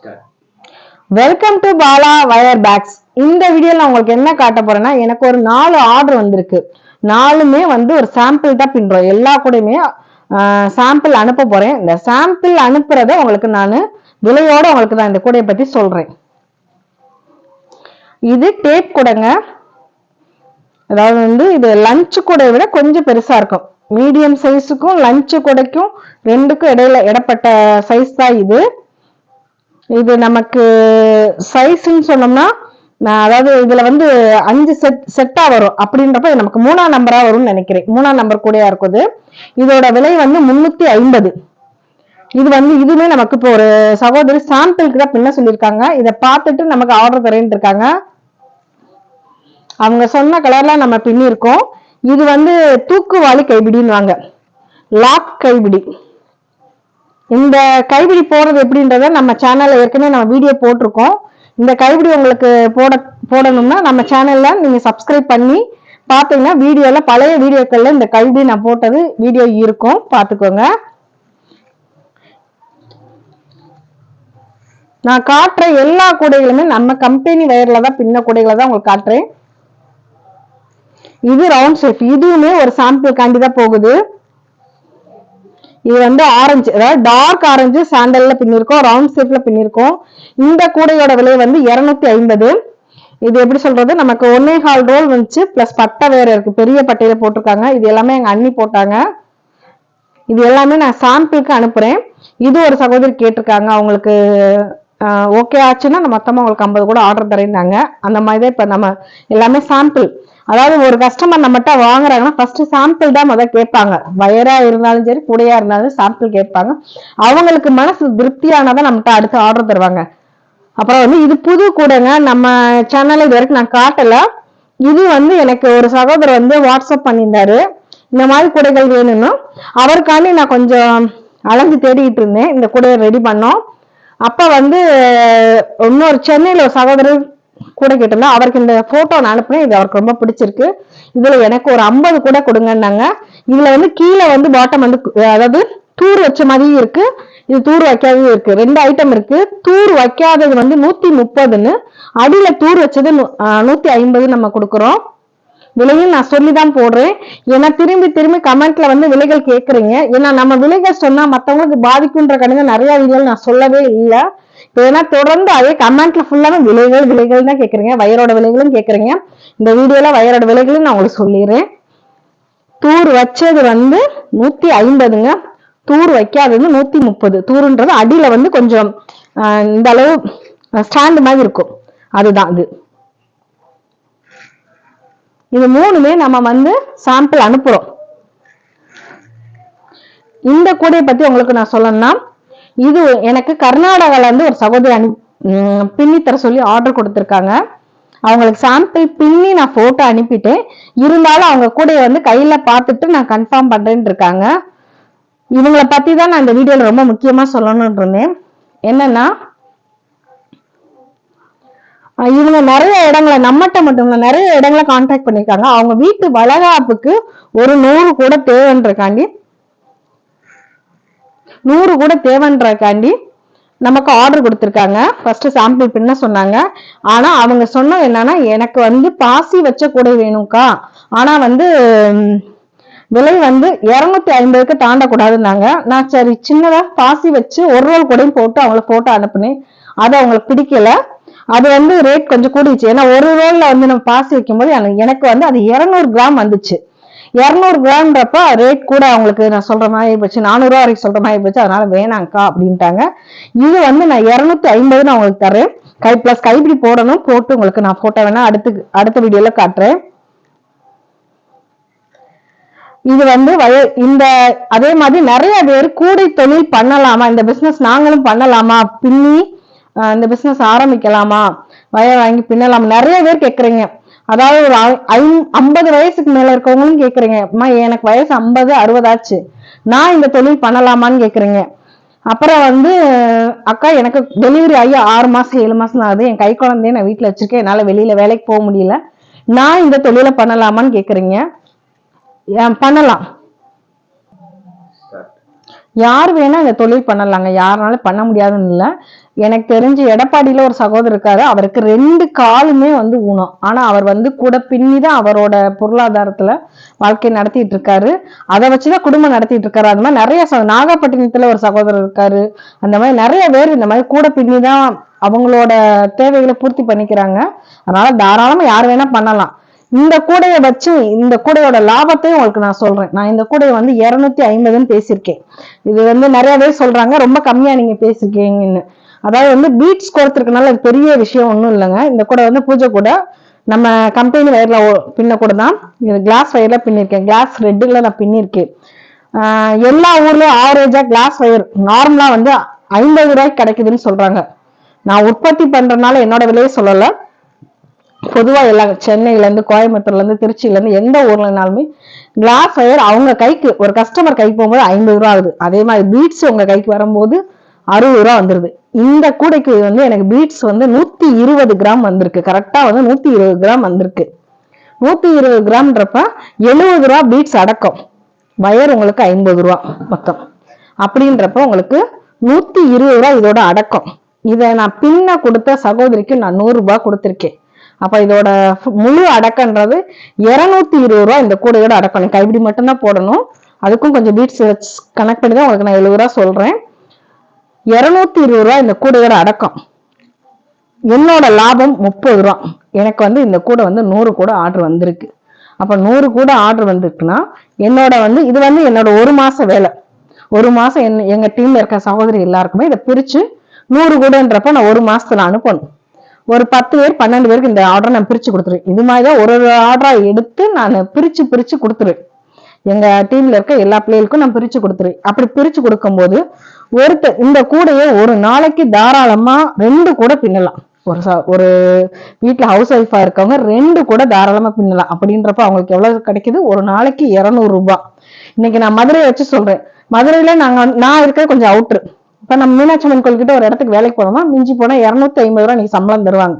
Start welcome to Bala wire bags இந்த வீடியோல உங்களுக்கு என்ன காட்ட போறேன்னா எனக்கு ஒரு நாலு ஆர்டர் வந்திருக்கு. நாலுமே வந்து ஒரு சாம்பிள் தான் பின்றோம் எல்லா கூடயுமே சாம்பிள் அனுப்ப போறேன். இந்த சாம்பிள் அனுப்புறத உங்களுக்கு நான் விலையோட உங்களுக்கு நான் இந்த கூடையை பத்தி சொல்றேன். இது டேப் கூடைங்க. அதாவது வந்து இது லஞ்ச் கூடையை விட கொஞ்சம் பெருசா இருக்கும். மீடியம் சைஸுக்கும் லஞ்ச் கூடைக்கும் ரெண்டுக்கும் இடையில இடப்பட்ட சைஸ் தான் இது. இது நமக்கு சைஸ்ன்னு சொன்னோம்னா நான் அதாவது இதுல வந்து அஞ்சு செட் செட்டா வரும். அப்படின்றப்ப நமக்கு மூணாம் நம்பரா வரும்னு நினைக்கிறேன். மூணாம் நம்பர் கூடயா இருக்குது. இதோட விலை வந்து முன்னூத்தி ஐம்பது. இது வந்து இதுவுமே நமக்கு இப்போ ஒரு சகோதரி சாம்பிளுக்கு தான் பின்ன சொல்லியிருக்காங்க. இதை பார்த்துட்டு நமக்கு ஆர்டர் தரேன்னு இருக்காங்க. அவங்க சொன்ன கலர்ல நம்ம பின்னிருக்கோம். இது வந்து தூக்குவாளி கைபிடின்னு வாங்க லாக் கைப்பிடி. இந்த கைவிடி போடுறது எப்படின்றத நம்ம சேனலில் ஏற்கனவே நம்ம வீடியோ போட்டிருக்கோம். இந்த கைவிடி உங்களுக்கு போட போடணும்னா நம்ம சேனலில் நீங்கள் சப்ஸ்கிரைப் பண்ணி பார்த்தீங்கன்னா வீடியோவில் பழைய வீடியோக்களில் இந்த கைப்பிடி நான் போட்டது வீடியோ இருக்கும். பார்த்துக்கோங்க. நான் காட்டுற எல்லா கூடைகளுமே நம்ம கம்பெனி வயரில் தான் பின்ன கூடைகளை தான் உங்களுக்கு காட்டுறேன். இது ரவுண்ட் ஷேப் இதுவுமே ஒரு சாம்பிள் காண்டி தான் போகுது. இது வந்து ஆரஞ்சு அதாவது டார்க் ஆரஞ்சு சாண்டல்ல பின்னிருக்கோம் ரவுண்ட் ஷேப்ல பின்னிருக்கோம். இந்த கூடையோட விலை வந்து இருநூத்தி ஐம்பது. இது எப்படி சொல்றது? நமக்கு ஒன்னே கால் ரோல் வந்துச்சு பிளஸ் பட்டை வேற இருக்கு பெரிய பட்டையில போட்டிருக்காங்க. இது எல்லாமே எங்க அண்ணி போட்டாங்க. இது எல்லாமே நான் சாம்பிளுக்கு அனுப்புறேன். இது ஒரு சகோதரி கேட்டிருக்காங்க அவங்களுக்கு ஓகே ஆச்சுன்னா நான் மொத்தமா உங்களுக்கு ஐம்பது கூட ஆர்டர் தரேன்னாங்க. அந்த மாதிரி தான் இப்ப நம்ம எல்லாமே சாம்பிள் அதாவது ஒரு கஸ்டமர் நம்மகிட்ட வாங்குறாங்கன்னா ஃபர்ஸ்ட் சாம்பிள் தான் முதல் கேட்பாங்க. வயரா இருந்தாலும் சரி கூடையா இருந்தாலும் சாம்பிள் கேட்பாங்க. அவங்களுக்கு மனசு திருப்தியானதான் நம்மகிட்ட அடுத்து ஆர்டர் தருவாங்க. அப்புறம் வந்து இது புது கூடைங்க நம்ம சேனல் இது வரைக்கும் நான் காட்டல. இது வந்து எனக்கு ஒரு சகோதரர் வந்து வாட்ஸ்அப் பண்ணியிருந்தாரு. இந்த மாதிரி கூடைகள் வேணும்னு. அவருக்காண்டி நான் கொஞ்சம் அலைஞ்சு தேடிட்டு இருந்தேன். இந்த கூடையை ரெடி பண்ணோம். அப்ப வந்து இன்னொரு சென்னையில ஒரு சகோதரர் கூட கேட்டிருந்தா அவருக்கு இந்த போட்டோ நான் அனுப்புனேன். இது அவருக்கு ரொம்ப பிடிச்சிருக்கு. இதுல எனக்கு ஒரு ஐம்பது கூட கொடுங்கன்னாங்க. இதுல வந்து கீழே வந்து பாட்டம் வந்து அதாவது தூர் வச்ச மாதிரியும் இருக்கு. இது தூர் வைக்காததும் இருக்கு. ரெண்டு ஐட்டம் இருக்கு. தூர் வைக்காதது வந்து நூத்தி முப்பதுன்னு. அடியில தூர் வச்சது நூ- நூத்தி ஐம்பது நம்ம கொடுக்குறோம். விலையும் நான் சொல்லி தான் போடுறேன். ஏன்னா திரும்பி திரும்பி கமெண்ட்ல வந்து விலைகள் கேக்குறீங்க. ஏன்னா நம்ம விலைகள் சொன்னா மத்தவங்களுக்கு பாதிக்குன்ற கணக்கு நிறைய வீடியோ நான் சொல்லவே இல்லை. ஏன்னா தொடர்ந்து அதே கமெண்ட்ல ஃபுல்லாவே விலைகள் விலைகள் தான் கேட்குறீங்க வயரோட விலைகளும் கேட்குறீங்க இந்த வீடியோல வயரோட விலைகளும் நான் உங்களுக்கு சொல்லிடுறேன். தூர் வச்சது வந்து நூத்தி ஐம்பதுங்க. தூர் வைக்காதது நூத்தி முப்பது. தூருன்றது அடியில வந்து கொஞ்சம் இந்த அளவு ஸ்டாண்ட் மாதிரி இருக்கும். அதுதான் அது. இது மூணுமே நம்ம வந்து சாம்பிள் அனுப்புறோம். இந்த கூடையை பத்தி உங்களுக்கு நான் சொல்லணும்னா இது எனக்கு கர்நாடகால இருந்து ஒரு சகோதரி அனு பின்னித்தர பின்னி தர சொல்லி ஆர்டர் கொடுத்துருக்காங்க. அவங்களுக்கு சாம்பிள் பின்னி நான் போட்டோ அனுப்பிட்டேன் இருந்தாலும் அவங்க கூட வந்து கையில பார்த்துட்டு நான் கன்ஃபார்ம் பண்றேன்னு இருக்காங்க. இவங்களை பத்தி தான் நான் இந்த வீடியோல ரொம்ப முக்கியமா சொல்லணும்னு இருந்தேன். என்னன்னா இவங்க நிறைய இடங்களை நம்மகிட்ட மட்டும் இல்ல நிறைய இடங்களை கான்டாக்ட் பண்ணியிருக்காங்க. அவங்க வீட்டு வளகாப்புக்கு ஒரு நூறு கூட தேவைன்றக்காண்டி நூறு கூட தேவைன்றக்காண்டி நமக்கு ஆர்டர் கொடுத்துருக்காங்க. ஃபர்ஸ்ட் சாம்பிள் பின்ன சொன்னாங்க. ஆனா அவங்க சொன்னது என்னன்னா எனக்கு வந்து பாசி வச்ச கூடை வேணும்க்கா. ஆனா வந்து விலை வந்து இரநூத்தி ஐம்பதுக்கு தாண்டக்கூடாதுன்னாங்க. நான் சரி சின்னதா பாசி வச்சு ஒரு ரோல் கூடையும் போட்டு அவங்கள போட்டோ அனுப்புனேன். அது அவங்களுக்கு பிடிக்கல. அது வந்து ரேட் கொஞ்சம் கூடிச்சு ஏன்னா ஒரு ரோல்ல வந்து நம்ம பாசி வைக்கும்போது எனக்கு- வந்து அது இரநூறு கிராம் வந்துச்சு. இரநூறு கிராம்ன்றப்ப ரேட் கூட அவங்களுக்கு நான் சொல்ற மாதிரி போச்சு. நானூறுரூவா வரைக்கும் சொல்ற மாதிரி போச்சு. அதனால வேணாங்க்கா அப்படின்ட்டாங்க. இது வந்து நான் இரநூத்தி ஐம்பது நான் உங்களுக்கு தரேன் கை பிளஸ் கைப்பிடி போடணும். போட்டு உங்களுக்கு நான் போட்டோ வேணா அடுத்து அடுத்த வீடியோல காட்டுறேன். இது வந்து வய இந்த அதே மாதிரி நிறைய பேர் கூடை தொழில் பண்ணலாமா? இந்த பிசினஸ் நாங்களும் பண்ணலாமா? பின்னி இந்த பிசினஸ் ஆரம்பிக்கலாமா? வய வாங்கி பின்னலாமா? நிறைய பேர் கேட்குறீங்க அதாவது ஒரு ஐ- ஐம்பது வயசுக்கு மேல இருக்கவங்களும் கேக்குறீங்க. அம்மா எனக்கு வயசு ஐம்பது அறுபதாச்சு நான் இந்த தொழில் பண்ணலாமான்னு கேக்குறீங்க. அப்புறம் வந்து அக்கா எனக்கு டெலிவரி ஆகி ஆறு மாசம் ஏழு மாசம் ஆகுது. என் கை குழந்தைய நான் வீட்டுல வச்சிருக்கேன். என்னால வெளியில வேலைக்கு போக முடியல. நான் இந்த தொழிலை பண்ணலாமான்னு கேக்குறீங்க. பண்ணலாம். யார் வேணால் இந்த தொழில் பண்ணலாங்க. யாருனாலும் பண்ண முடியாதுன்னு இல்லை. எனக்கு தெரிஞ்சு எடப்பாடியில் ஒரு சகோதரர் இருக்காரு. அவருக்கு ரெண்டு காலுமே வந்து ஊனம். ஆனால் அவர் வந்து கூட பின்னி தான் அவரோட பொருளாதாரத்தில் வாழ்க்கை நடத்திட்டு இருக்காரு. அதை வச்சு தான் குடும்பம் நடத்திட்டு இருக்காரு. அந்த மாதிரி நிறைய ச- நாகப்பட்டினத்தில் ஒரு சகோதரர் இருக்காரு. அந்த மாதிரி நிறைய பேர் இந்த மாதிரி கூட பின்னி தான் அவங்களோட தேவைகளை பூர்த்தி பண்ணிக்கிறாங்க. அதனால தாராளமாக யார் வேணால் பண்ணலாம். இந்த கூடையை வச்சு இந்த கூடையோட லாபத்தையும் உங்களுக்கு நான் சொல்றேன். நான் இந்த கூடையை வந்து இருநூத்தி ஐம்பதுன்னு பேசியிருக்கேன். இது வந்து நிறைய பேர் சொல்றாங்க. ரொம்ப கம்மியா நீங்க பேசிருக்கீங்கன்னு. அதாவது வந்து பீட்ஸ் கொடுத்துருக்கனால அது பெரிய விஷயம் ஒன்றும் இல்லைங்க. இந்த கூடை வந்து பூஜை கூட நம்ம கம்பெனி வயர்ல பின்ன கூட தான். இது கிளாஸ் வயர்ல பின்னிருக்கேன். கிளாஸ் ரெட்டுல நான் பின்னிருக்கேன். எல்லா ஊர்லயும் ஆவரேஜா கிளாஸ் வயர் நார்மலா வந்து ஐம்பது ரூபாய்க்கு கிடைக்குதுன்னு சொல்றாங்க. நான் உற்பத்தி பண்றதுனால என்னோட விலையை சொல்லலை. பொதுவாக எல்லா சென்னையிலேருந்து கோயம்புத்தூர்லேருந்து திருச்சியிலேருந்து எந்த ஊர்லனாலுமே கிளாஸ் ஒயர் அவங்க கைக்கு ஒரு கஸ்டமர் கைக்கு போகும்போது ஐம்பது ரூபா ஆகுது. அதே மாதிரி பீட்ஸ் உங்கள் கைக்கு வரும்போது அறுபது ரூபா வந்துடுது இந்த கூடைக்கு வந்து எனக்கு பீட்ஸ் வந்து நூற்றி இருபது கிராம் வந்திருக்கு. கரெக்டாக வந்து நூற்றி இருபது கிராம் வந்திருக்கு. நூற்றி இருபது கிராம்ன்றப்ப எழுபது ரூபா பீட்ஸ் அடக்கம். வயர் உங்களுக்கு ஐம்பது ரூபா மொத்தம். அப்படின்றப்ப உங்களுக்கு நூற்றி இருபது ரூபா இதோட அடக்கம். இதை நான் பின்ன கொடுத்த சகோதரிக்கு நான் நூறுரூபா கொடுத்துருக்கேன். அப்போ இதோட முழு அடக்கன்றது இரநூத்தி இருபது ரூபா இந்த கூடையோட அடக்கம் நீ கைப்பிடி மட்டும்தான் போடணும். அதுக்கும் கொஞ்சம் பீட்ஸ் கனெக்ட் பண்ணி தான் உங்களுக்கு நான் எழுபது ரூபா சொல்கிறேன் இரநூத்தி இருபது ரூபா இந்த கூடையோட அடக்கம். என்னோட லாபம் முப்பது ரூபா. எனக்கு வந்து இந்த கூடை வந்து நூறு கூட ஆர்டர் வந்திருக்கு. அப்போ நூறு கூட ஆர்டர் வந்திருக்குன்னா என்னோட வந்து இது வந்து என்னோட ஒரு மாதம் வேலை. ஒரு மாதம் என் எங்கள் டீமில் இருக்க சகோதரி எல்லாருக்குமே இதை பிரித்து நூறு கூடன்றப்ப நான் ஒரு மாதத்தில் அனுப்பணும். ஒரு பத்து பேர் பன்னெண்டு பேருக்கு இந்த ஆர்டரை நான் பிரித்து கொடுத்துருவேன் இது மாதிரி தான் ஒரு ஒரு ஆர்டரா எடுத்து நான் பிரித்து பிரித்து கொடுத்துருவேன் எங்கள் டீமில் இருக்க எல்லா பிள்ளைகளுக்கும் நான் பிரித்து கொடுத்துருவேன் அப்படி பிரித்து கொடுக்கும்போது ஒருத்தர் இந்த கூடையை ஒரு நாளைக்கு தாராளமாக ரெண்டு கூட பின்னலாம். ஒரு சா ஒரு வீட்டில் ஹவுஸ் ஒய்ஃபாக இருக்கவங்க ரெண்டு கூட தாராளமாக பின்னலாம். அப்படின்றப்ப அவங்களுக்கு எவ்வளோ கிடைக்குது? ஒரு நாளைக்கு இரநூறுபா இன்னைக்கு நான் மதுரையை வச்சு சொல்கிறேன் மதுரையில் நாங்கள் நான் இருக்க கொஞ்சம் அவுட்ரு இப்போ நம்ம மீனாட்சி அம்மன் கோயில்கிட்ட ஒரு இடத்துக்கு வேலைக்கு போனோம்னா மிஞ்சி போனால் இரநூத்தி ஐம்பது ரூபா நீங்கள் சம்பளம் தருவாங்க.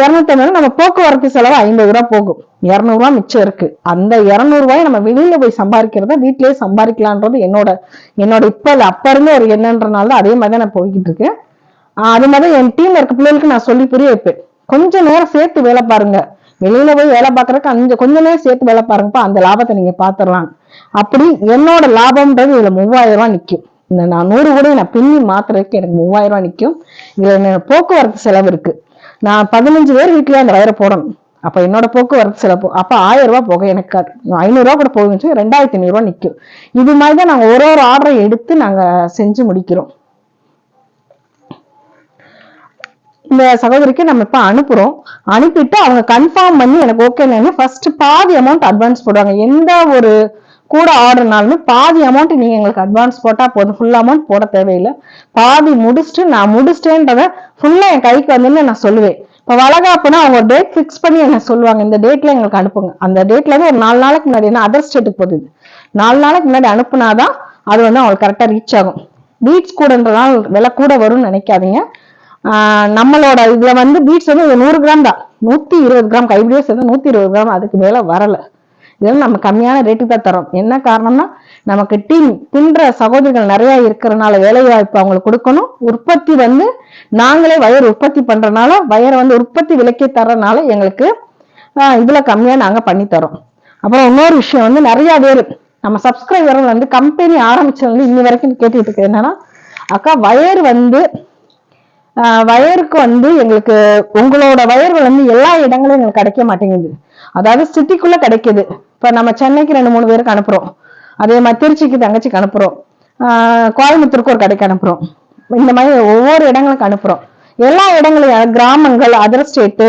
இரநூத்தி ஐம்பது நம்ம போக்குவரத்து செலவு ஐம்பது ரூபா போகும். இரநூறுவா மிச்சம் இருக்கு. அந்த இரநூறுவாயை நம்ம வெளியில போய் சம்பாதிக்கிறத வீட்டிலேயே சம்பாதிக்கலான்றது என்னோட என்னோட இப்ப இல்லை அப்ப இருந்து ஒரு என்னன்றனால தான் அதே மாதிரி தான் நான் போய்கிட்டு இருக்கேன். அது மாதிரி என் டீம்ல இருக்க பிள்ளைகளுக்கு நான் சொல்லி புரிய வைப்பேன். கொஞ்ச நேரம் சேர்த்து வேலை பாருங்க. வெளியில போய் வேலை பார்க்கறதுக்கு அந்த கொஞ்ச நேரம் சேர்த்து வேலை பாருங்கப்பா அந்த லாபத்தை நீங்க பாத்துடலாம் அப்படி என்னோட லாபம்ன்றது இதுல மூவாயிரம் ரூபாய் நிற்கும் இந்த நான் நூறு கூட நான் பின்னி மாத்துறதுக்கு எனக்கு மூவாயிரம் ரூபாய் நிற்கும் இதில் எனக்கு போக்குவரத்து செலவு இருக்கு. நான் பதினஞ்சு பேர் வீட்லயே அந்த வயரை போடணும். அப்போ என்னோட போக்குவரத்து செலவு. அப்போ ஆயிரம் ரூபாய் போக எனக்கு ஐநூறுரூவா கூட கூட போகுச்சு ரெண்டாயிரத்தி ஐநூறுரூவா நிற்கும் இது மாதிரி தான் நாங்கள் ஒரு ஒரு ஆர்டரை எடுத்து நாங்கள் செஞ்சு முடிக்கிறோம். இந்த சகோதரிக்கு நம்ம இப்போ அனுப்புகிறோம் அனுப்பிட்டு அவங்க கன்ஃபார்ம் பண்ணி எனக்கு ஓகே ஃபர்ஸ்ட் பாதி அமௌண்ட் அட்வான்ஸ் போடுவாங்க. எந்த ஒரு கூட ஆர்டர்னாலுமே பாதி அமௌண்ட் நீங்க எங்களுக்கு அட்வான்ஸ் போட்டா போதும். ஃபுல் அமௌண்ட் போட தேவையில்லை. பாதி முடிச்சுட்டு நான் முடிச்சிட்டேன்றதை ஃபுல்லா என் கைக்கு வந்துன்னு நான் சொல்லுவேன். இப்போ வளகாப்புனா அவங்க ஒரு டேட் ஃபிக்ஸ் பண்ணி என்ன சொல்லுவாங்க? இந்த டேட்ல எங்களுக்கு அனுப்புங்க. அந்த டேட்ல இருந்து ஒரு நாலு நாளைக்கு முன்னாடி என்ன அதர் ஸ்டேட்டுக்கு போகுது நாலு நாளைக்கு முன்னாடி அனுப்புனாதான் அது வந்து அவங்களுக்கு கரெக்டாக ரீச் ஆகும். பீட்ஸ் கூடன்றதால விலை கூட வரும்னு நினைக்காதீங்க. நம்மளோட இதுல வந்து பீட்ஸ் வந்து நூறு கிராம் தான். நூத்தி இருபது கிராம் கைப்பிடியே சேர்ந்து நூத்தி இருபது கிராம் அதுக்கு மேல வரல. இதெல்லாம் நம்ம கம்மியான ரேட்டுக்கு தான் தரோம். என்ன காரணம்னா நமக்கு டீம் பின்ற சகோதரிகள் நிறைய இருக்கிறனால வேலை வாய்ப்பு அவங்களுக்கு கொடுக்கணும். உற்பத்தி வந்து நாங்களே வயர் உற்பத்தி பண்றதுனால வயரை வந்து உற்பத்தி விலைக்கு தர்றதுனால எங்களுக்கு இதில் இதுல கம்மியா நாங்க பண்ணி தரோம். அப்புறம் இன்னொரு விஷயம் வந்து நிறைய பேர் நம்ம சப்ஸ்கிரைபர் வந்து கம்பெனி ஆரம்பிச்சதுல இன்னி வரைக்கும் கேட்டுட்டு இருக்கு என்னன்னா அக்கா வயர் வந்து வயருக்கு வந்து எங்களுக்கு உங்களோட வயர்கள் வந்து எல்லா இடங்களும் எங்களுக்கு கிடைக்க மாட்டேங்குது. அதாவது சிட்டிக்குள்ள கிடைக்குது. இப்போ நம்ம சென்னைக்கு ரெண்டு மூணு பேருக்கு அனுப்புகிறோம் அதே மாதிரி திருச்சிக்கு தங்கச்சிக்கு அனுப்புகிறோம் கோயம்புத்தூருக்கு ஒரு கடைக்கு அனுப்புகிறோம் இந்த மாதிரி ஒவ்வொரு இடங்களுக்கு அனுப்புறோம். எல்லா இடங்களையும் கிராமங்கள் அதர் ஸ்டேட்டு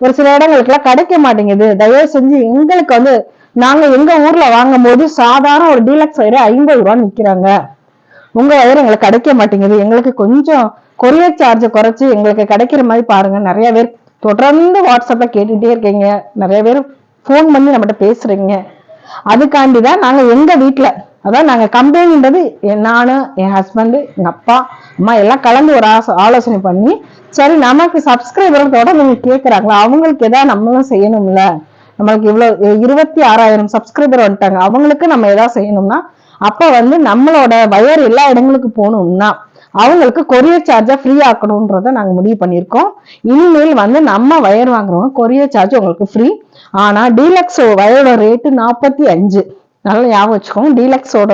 ஒரு சில இடங்களுக்குலாம் கிடைக்க மாட்டேங்குது. தயவு செஞ்சு எங்களுக்கு வந்து நாங்க எங்க ஊர்ல வாங்கும் போது சாதாரண ஒரு டீலக்ஸ் வயிறு ஐம்பது ரூபான்னு விக்கிறாங்க. உங்க வயிறு எங்களுக்கு கிடைக்க மாட்டேங்குது. எங்களுக்கு கொஞ்சம் கொரியர் சார்ஜ் குறைச்சி எங்களுக்கு கிடைக்கிற மாதிரி பாருங்க. நிறைய பேர் தொடர்ந்து வாட்ஸ்அப்ல கேட்டுட்டே இருக்கீங்க. நிறைய பேர் ஃபோன் பண்ணி நம்மகிட்ட பேசுறீங்க. அதுக்காண்டி தான் நாங்க எங்க வீட்டில் அதான் நாங்க கம்பெனின்றது நான் என் ஹஸ்பண்ட் எங்க அப்பா அம்மா எல்லாம் கலந்து ஒரு ஆலோசனை பண்ணி சரி நமக்கு சப்ஸ்கிரைபர்களோட நீங்க கேக்குறாங்களா? அவங்களுக்கு ஏதாவது நம்மளும் செய்யணும்ல? நம்மளுக்கு இவ்வளவு இருபத்தி ஆறாயிரம் சப்ஸ்கிரைபர் வந்துட்டாங்க. அவங்களுக்கு நம்ம ஏதாவது செய்யணும்னா அப்ப வந்து நம்மளோட வயர் எல்லா இடங்களுக்கு போகணும்னா அவங்களுக்கு கொரியர் சார்ஜை ஃப்ரீ ஆக்கணுன்றதை நாங்க முடிவு பண்ணியிருக்கோம். இனிமேல் வந்து நம்ம வயர் வாங்குறவங்க கொரியர் சார்ஜ் உங்களுக்கு ஃப்ரீ ஆனா டீலக்ஸோ வயரோட ரேட்டு நாற்பத்தி அஞ்சு. நல்லா ஞாபகம் வச்சுக்கோங்க. டீலக்ஸோட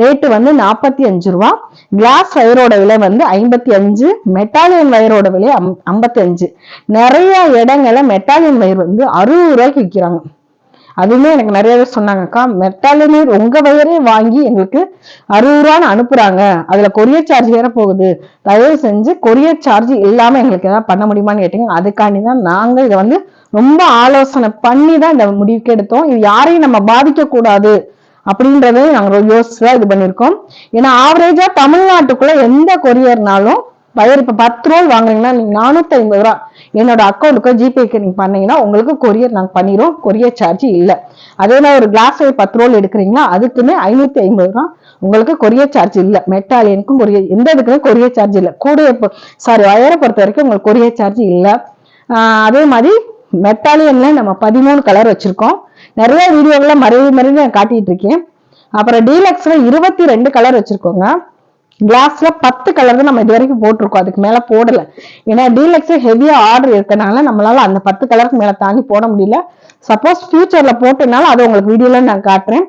ரேட்டு வந்து நாற்பத்தி அஞ்சு ரூபா. கிளாஸ் வயரோட விலை வந்து ஐம்பத்தி அஞ்சு. மெட்டாலியன் வயரோட விலை ஐம்பத்தி அஞ்சு. நிறைய இடங்கள்ல மெட்டாலியன் வயர் வந்து அறுபது ரூபாய்க்கு விற்கிறாங்க. அதுவுமே எனக்கு நிறைய பேர் சொன்னாங்கக்கா மெட்டாலியனே உங்க வயரே வாங்கி எங்களுக்கு அறுபது ரூபான்னு அனுப்புறாங்க. அதுல கொரியர் சார்ஜ் வேற போகுது. தயவு செஞ்சு கொரியர் சார்ஜ் இல்லாம எங்களுக்கு ஏதாவது பண்ண முடியுமான்னு கேட்டீங்க. அதுக்காண்டி தான் நாங்க இதை வந்து ரொம்ப ஆலோசனை பண்ணி தான் இந்த முடிவுக்கு எடுத்தோம். இது யாரையும் நம்ம பாதிக்க கூடாது அப்படின்றத நாங்க யோசிச்சு இது பண்ணியிருக்கோம். ஏன்னா ஆவரேஜா தமிழ்நாட்டுக்குள்ள எந்த கொரியர்னாலும் வயர் இப்ப பத்து ரோல் வாங்குறீங்கன்னா நீங்க நானூத்தி ஐம்பது ரூபா. என்னோட அக்கௌண்ட்டுக்கோ ஜிபேக்கு நீங்க பண்ணீங்கன்னா உங்களுக்கு கொரியர் நாங்க பண்ணிடுவோம் கொரியர் சார்ஜ் இல்ல. அதே மாதிரி ஒரு கிளாஸ் பத்து ரோல் எடுக்கிறீங்கன்னா அதுக்குமே ஐநூத்தி ஐம்பது ரூபா. உங்களுக்கு கொரியர் சார்ஜ் இல்ல. மெட்டாலியனுக்கும் கொரியர் எந்த இதுக்குமே கொரியர் சார்ஜ் இல்ல. கூட சாரி வயரை பொறுத்த வரைக்கும் உங்களுக்கு கொரியர் சார்ஜ் இல்ல. அதே மாதிரி மெட்டாலியன்ல நம்ம பதிமூணு கலர் வச்சிருக்கோம். நிறைய வீடியோக்கெல்லாம் மறைவு மறைவு நான் காட்டிட்டு இருக்கேன். அப்புறம் டீலக்ஸ்ல இருபத்தி ரெண்டு கலர் வச்சிருக்கோங்க. கிளாஸ்ல பத்து கலர் தான் நம்ம இது வரைக்கும் போட்டிருக்கோம். அதுக்கு மேல போடல. ஏன்னா டீலக்ஸ் ஹெவியா ஆர்டர் இருக்கனால நம்மளால அந்த பத்து கலருக்கு மேல தாண்டி போட முடியல. சப்போஸ் ஃபியூச்சர்ல போட்டனால அது உங்களுக்கு வீடியோல நான் காட்டுறேன்.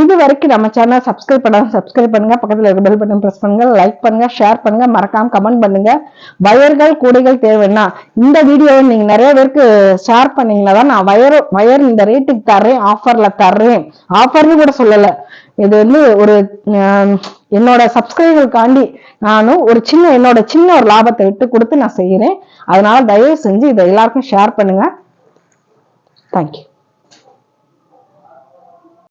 இது வரைக்கும் நம்ம சேனல் சப்ஸ்கிரைப் பண்ணாம சப்ஸ்கிரைப் பண்ணுங்க. பக்கத்தில் இருக்க பெல் பட்டன் ப்ரெஸ் பண்ணுங்க. லைக் பண்ணுங்க. ஷேர் பண்ணுங்க. மறக்காம கமெண்ட் பண்ணுங்க. வயர்கள் கூடைகள் தேவைன்னா இந்த வீடியோவை நீங்க நிறைய பேருக்கு ஷேர் பண்ணீங்கன்னா தான் நான் வயர் வயர் இந்த ரேட்டுக்கு தர்றேன் ஆஃபர்ல தர்றேன். ஆஃபர்னு கூட சொல்லல. இது வந்து ஒரு என்னோட சப்ஸ்கிரைபருக்காண்டி நானும் ஒரு சின்ன என்னோட சின்ன ஒரு லாபத்தை விட்டு கொடுத்து நான் செய்யறேன். அதனால தயவு செஞ்சு இதை எல்லாருக்கும் ஷேர் பண்ணுங்க. தேங்க்யூ